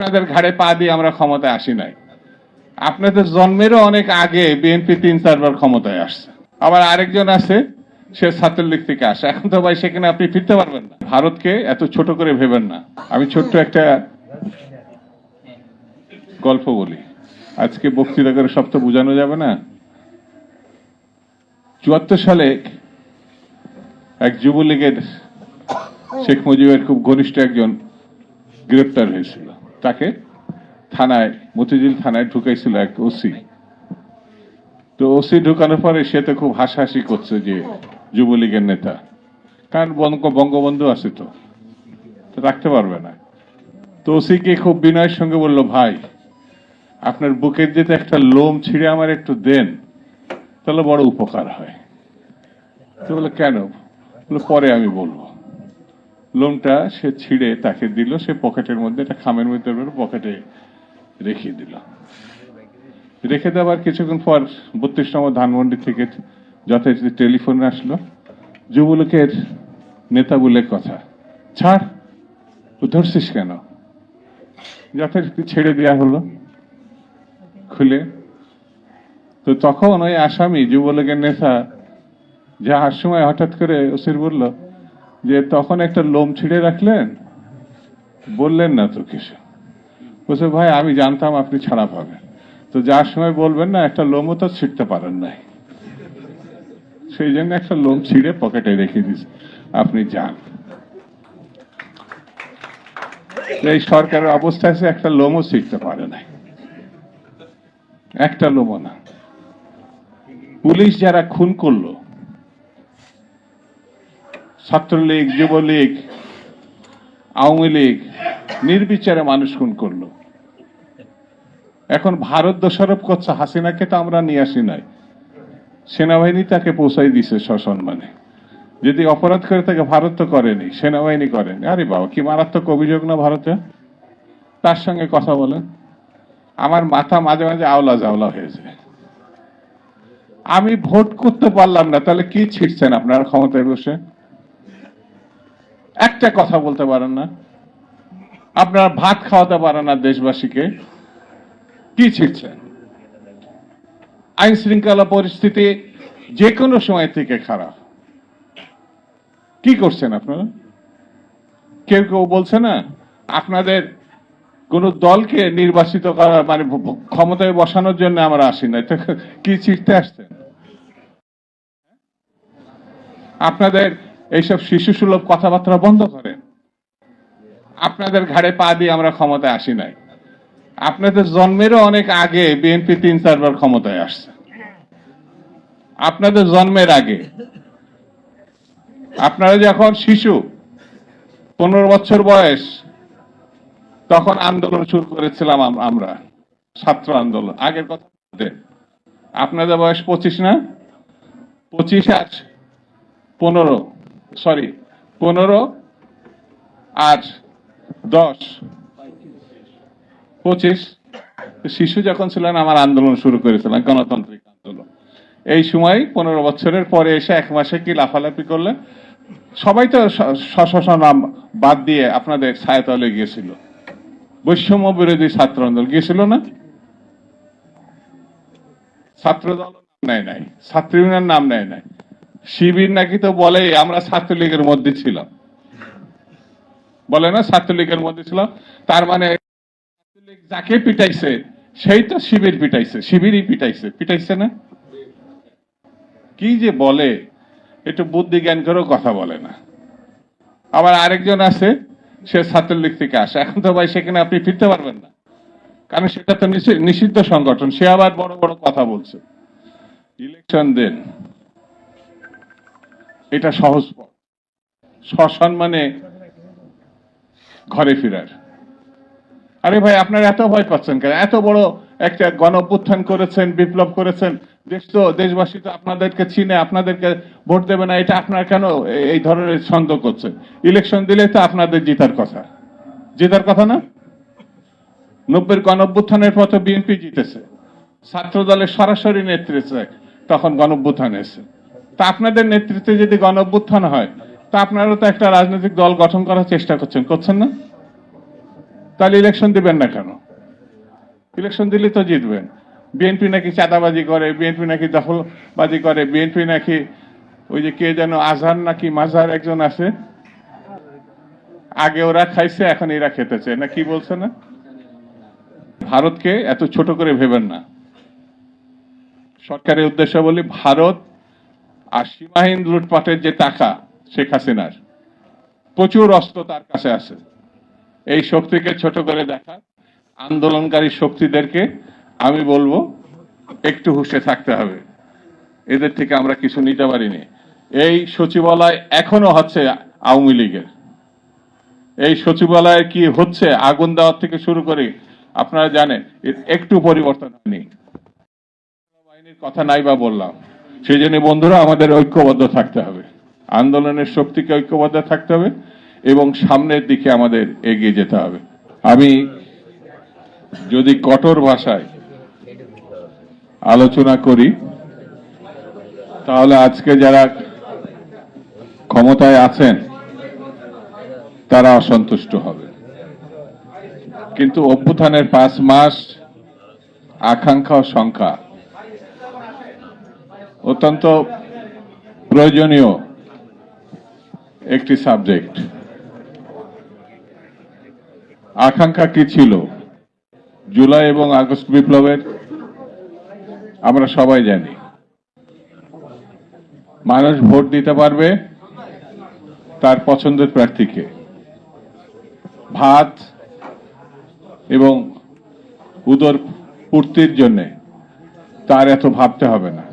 আপনাদের ঘাড়ে পা দিয়ে আমরা ক্ষমতায় আসি নাই। আপনাদের জন্মেরও অনেক আগে বিএনপি তিন চারবার ক্ষমতায় আসছে। আবার আরেকজন আছে, সে ছাত্রলীগ থেকে আসে। এখন তো ভাই সেখানে আপনি ফিরতে পারবেন না। ভারতকে এত ছোট করে ভেবেন না। আমি ছোট্ট একটা গল্প বলি। আজকে বক্তৃতা করে সব তো বোঝানো যাবে না। চুয়াত্তর সালে এক যুবলীগের শেখ মুজিবের খুব ঘনিষ্ঠ একজন গ্রেপ্তার হয়েছিল। তাকে থানায়, মতিঝিল থানায় ঢুকাইছিল এক ওসি। তো ওসি ঢুকানোর পরে সে তো খুব হাসাহাসি করছে যে যুবলীগের নেতা। কারণ বঙ্গবন্ধু আছে তো রাখতে পারবে না। তো ওসিকে খুব বিনয়ের সঙ্গে বলল, ভাই, আপনার বুকের যদি একটা লোম ছিঁড়ে আমার একটু দেন, তাহলে বড় উপকার হয়। তো বলে কেন? বলে পরে আমি বলব। লোমটা সে ছিঁড়ে তাকে দিল, সে পকেটের মধ্যে, একটা খামের মধ্যে পকেটে রেখে দিল। রেখে দেওয়ার কিছুক্ষণ পর বত্রিশ নম্বর ধানমন্ডি থেকে যথারীতি টেলিফোন আসলো। যুবলোকের নেতা বলে কথা, ছাড় ধরছিস কেন? যথারীতি ছেড়ে দেওয়া হলো। খুলে তো তখন ওই আসামি যুবলীগের নেতা, যা যাওয়ার সময় হঠাৎ করে ওসির বলল যে তখন একটা লোম ছিঁড়ে রাখলেন, বললেন না তো কিছু বলছে, ভাই, আমি জানতাম আপনি ছাড়া পাবেন। তো যার সময় বলবেন না, একটা লোমও তো ছিঁড়তে পারেন নাই। সেই জন্য একটা লোম ছিঁড়ে পকেটে রেখে দিস আপনি যান। এই সরকারের অবস্থা আছে একটা লোমও শিখতে পারে নাই। একটা লোমও না। পুলিশ যারা খুন করল ছাত্রলীগ, যুবলীগ, আওয়ামী লীগ নির্বিচারে মানুষ খুন করল। এখন ভারত দোষারোপ করছে, হাসিনাকে তো আমরা নিয়ে আসি নাই। সেনাবাহিনী তাকে পৌঁছাই দিছে সসম্মানে। যদি অপরাধ করে তাকে ভারত তো করেনি, সেনাবাহিনী করেনি। আরে বাবা, কি মারাত্মক অভিযোগ না ভারতে তার সঙ্গে কথা বলেন। আমার মাথা মাঝে মাঝে আওলা জাওলা হয়ে যায়। আমি ভোট করতে পারলাম না, তাহলে কি ছিটছেন আপনার ক্ষমতায় বসে? একটা কথা বলতে পারেন না। আপনারা ভাত খাওয়াতে পারেন না দেশবাসীকে। কি ছিটছেন? আইন শৃঙ্খলা পরিস্থিতি যে কোনো সময় থেকে খারাপ। কি করছেন আপনারা? কেউ কেউ বলছে না, আপনাদের কোন দলকে নির্বাচিত করা মানে ক্ষমতায় বসানোর জন্য আমরা আসি না কি ছিটতে আসছেন? আপনাদের এইসব শিশু সুলভ কথাবার্তা বন্ধ করেন। আপনাদের ঘাড়ে পা দিয়ে আমরা ক্ষমতায় আসি নাই। আপনাদের জন্মেরও অনেক আগে বিএনপি তিন চারবার ক্ষমতায় আসছে। আপনাদের জন্মের আগে। আপনারা যখন শিশু, পনেরো বছর বয়স, তখন আন্দোলন শুরু করেছিলাম আমরা। ছাত্র আন্দোলন। আগের কথা আপনাদের বয়স পঁচিশ না? পঁচিশ আর পনেরো। সরি, পনেরো আর দশ। পঁচিশ। শিশু যখন ছিলেন, আমার আন্দোলন শুরু করেছিলাম গণতান্ত্রিক আন্দোলন। এই সময় পনেরো বছরের পরে এসে এক মাসে কি লাফালাফি করলেন? সবাই তো নাম বাদ দিয়ে আপনাদের ছায়াতলে গিয়েছিল। বৈষম্য বিরোধী ছাত্র আন্দোলন গিয়েছিল না? ছাত্র দল নাম নেয় নাই। ছাত্র নাম নেয় নাই। শিবির নাকি তো বলে, আমরা ছাত্রলীগের মধ্যে ছিলাম। বলে না, ছাত্রলীগের মধ্যে ছিলাম। তার মানে যাকে পিটাইছে, সেই তো শিবির পিটাইছে, শিবিরই পিটাইছে। পিটাইছে না? কি যে বলে, একটু বুদ্ধি জ্ঞান করেও কথা বলে না। আবার আরেকজন আছে, সে ছাত্রলীগ থেকে আসে। এখন তো ভাই, সেখানে আপনি ফিরতে পারবেন না। কারণ সেটা তো নিষি- নিষিদ্ধ সংগঠন। সে আবার বড় বড় কথা বলছে। ইলেকশন দেন। এটা সহজ পথ। সসম্মানে ঘরে ফেরার। আরে ভাই, আপনারা এত ভয় পাচ্ছেন কেন? এত বড় একটা গণ অভ্যুত্থান করেছেন, বিপ্লব করেছেন। দেশ তো, দেশবাসী তো আপনাদেরকে চিনে, আপনাদেরকে ভোট দেবে না, এটা আপনার কেন এই ধরনের সন্দেহ করছেন? ইলেকশন দিলে তো আপনাদের জেতার কথা। জেতার কথা না? নব্বের গণ অভ্যুত্থানের পথে বিএনপি জিতেছে। ছাত্র দলের সরাসরি নেতৃত্বে তখন গণ অভ্যুত্থান এসে তা আপনাদের নেতৃত্বে যদি গণ অভ্যুত্থান হয়, তা আপনারা তো একটা রাজনৈতিক দল গঠন করার চেষ্টা করছেন। করছেন না? তাহলে ইলেকশন দিবেন না কেন? ইলেকশন দিলে তো জিতবেন। বিএনপি নাকি চাঁদাবাজি করে, বিএনপি নাকি দখলবাজি করে, বিএনপি নাকি ওই যে কে যেন আজহার নাকি মাঝার একজন আছে। আগে ওরা খাইছে, এখন এরা খেতেছে। না কি বলছে না? ভারতকে এত ছোট করে ভেবেন না। সরকারের উদ্দেশ্য বলি, ভারত আর সীমাহীন লুটপাটের যে টাকা, শেখ হাসিনার, প্রচুর অস্ত্র তার কাছে আছে। এই শক্তিকে ছোট করে দেখা, আন্দোলনকারী শক্তিদেরকে আমি বলব, একটু হুঁশে থাকতে হবে। এদের থেকে আমরা কিছু নিতে পারিনি। এই সচিবালয় এখনও হচ্ছে আওয়ামী লীগের। এই সচিবালয়ে কি হচ্ছে, আগুন দেওয়ার থেকে শুরু করে, আপনারা জানেন একটু পরিবর্তন হয়নি। বাহিনীর কথা নাই বা বললাম। সেই জন্য বন্ধুরা, আমাদের ঐক্যবদ্ধ থাকতে হবে। আন্দোলনের শক্তিকে ঐক্যবদ্ধ থাকতে হবে এবং সামনের দিকে আমাদের এগিয়ে যেতে হবে। আমি যদি কঠোর ভাষায় আলোচনা করি, তাহলে আজকে যারা ক্ষমতায় আছেন, তারা অসন্তুষ্ট হবে। কিন্তু অভ্যুত্থানের পাঁচ মাস আকাঙ্ক্ষা ও সংখ্যা অত্যন্ত প্রয়োজনীয় একটি সাবজেক্ট। আকাঙ্ক্ষা কি ছিল? জুলাই এবং আগস্ট বিপ্লবের, আমরা সবাই জানি। মানুষ ভোট দিতে পারবে তার পছন্দের প্রার্থীকে। ভাত এবং উদর পূর্তির জন্যে তার এত ভাবতে হবে না।